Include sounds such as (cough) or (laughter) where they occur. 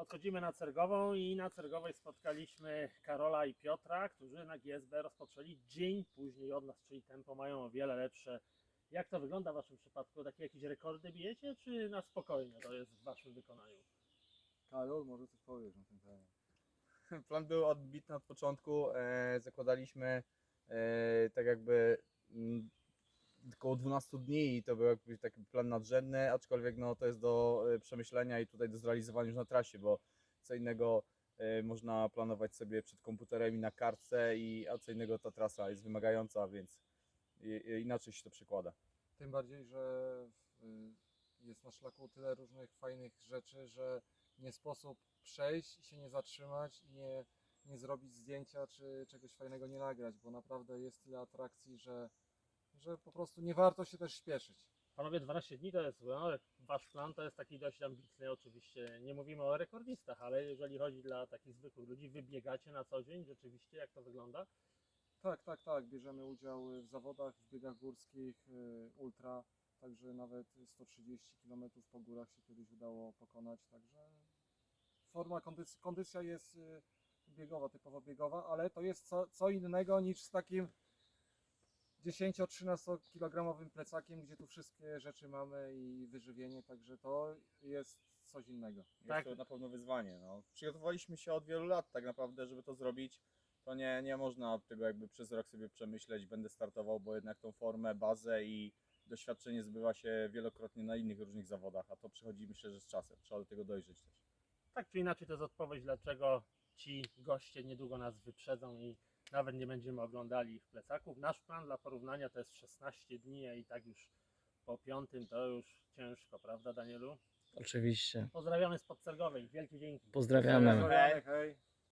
Podchodzimy na Cergową i na Cergowej spotkaliśmy Karola i Piotra, którzy na GSB rozpoczęli dzień później od nas, czyli tempo mają o wiele lepsze. Jak to wygląda w Waszym przypadku? Takie jakieś rekordy bijecie, czy na spokojnie to jest w Waszym wykonaniu? Karol, może coś powiesz na ten temat. (laughs) Plan był odbitny od początku. E, zakładaliśmy e, tak jakby około 12 dni i to był jakby taki plan nadrzędny, aczkolwiek no, to jest do e, przemyślenia i tutaj do zrealizowania już na trasie, bo co innego e, można planować sobie przed komputerem i na kartce, i, a co innego ta trasa jest wymagająca, więc inaczej się to przekłada. Tym bardziej, że y, jest na szlaku tyle różnych fajnych rzeczy, że nie sposób przejść się nie zatrzymać i nie, nie zrobić zdjęcia czy czegoś fajnego nie nagrać, bo naprawdę jest tyle atrakcji, że, że po prostu nie warto się też śpieszyć. Panowie, 12 dni to jest, no, Wasz plan to jest taki dość ambitny, oczywiście nie mówimy o rekordistach, ale jeżeli chodzi dla takich zwykłych ludzi, wybiegacie na co dzień, rzeczywiście, jak to wygląda? Tak, tak, tak. Bierzemy udział w zawodach, w biegach górskich, y, ultra, także nawet 130 km po górach się kiedyś udało pokonać, także forma, kondycja, kondycja jest y, biegowa, typowo biegowa, ale to jest co, co innego niż z takim 10-13 kilogramowym plecakiem, gdzie tu wszystkie rzeczy mamy i wyżywienie, także to jest coś innego. Jest Tak. to na pewno wyzwanie. No. Przygotowaliśmy się od wielu lat tak naprawdę, żeby to zrobić. To nie, nie można tego jakby przez rok sobie przemyśleć, będę startował, bo jednak tą formę, bazę i doświadczenie zbywa się wielokrotnie na innych różnych zawodach, a to przychodzi myślę, że z czasem. Trzeba do tego dojrzeć też. Tak czy inaczej to jest odpowiedź, dlaczego ci goście niedługo nas wyprzedzą i nawet nie będziemy oglądali ich plecaków. Nasz plan dla porównania to jest 16 dni, a i tak już po piątym to już ciężko, prawda Danielu? Oczywiście. Pozdrawiamy z Podcergowej, wielkie dzięki. Pozdrawiamy. Pozdrawiamy, hej.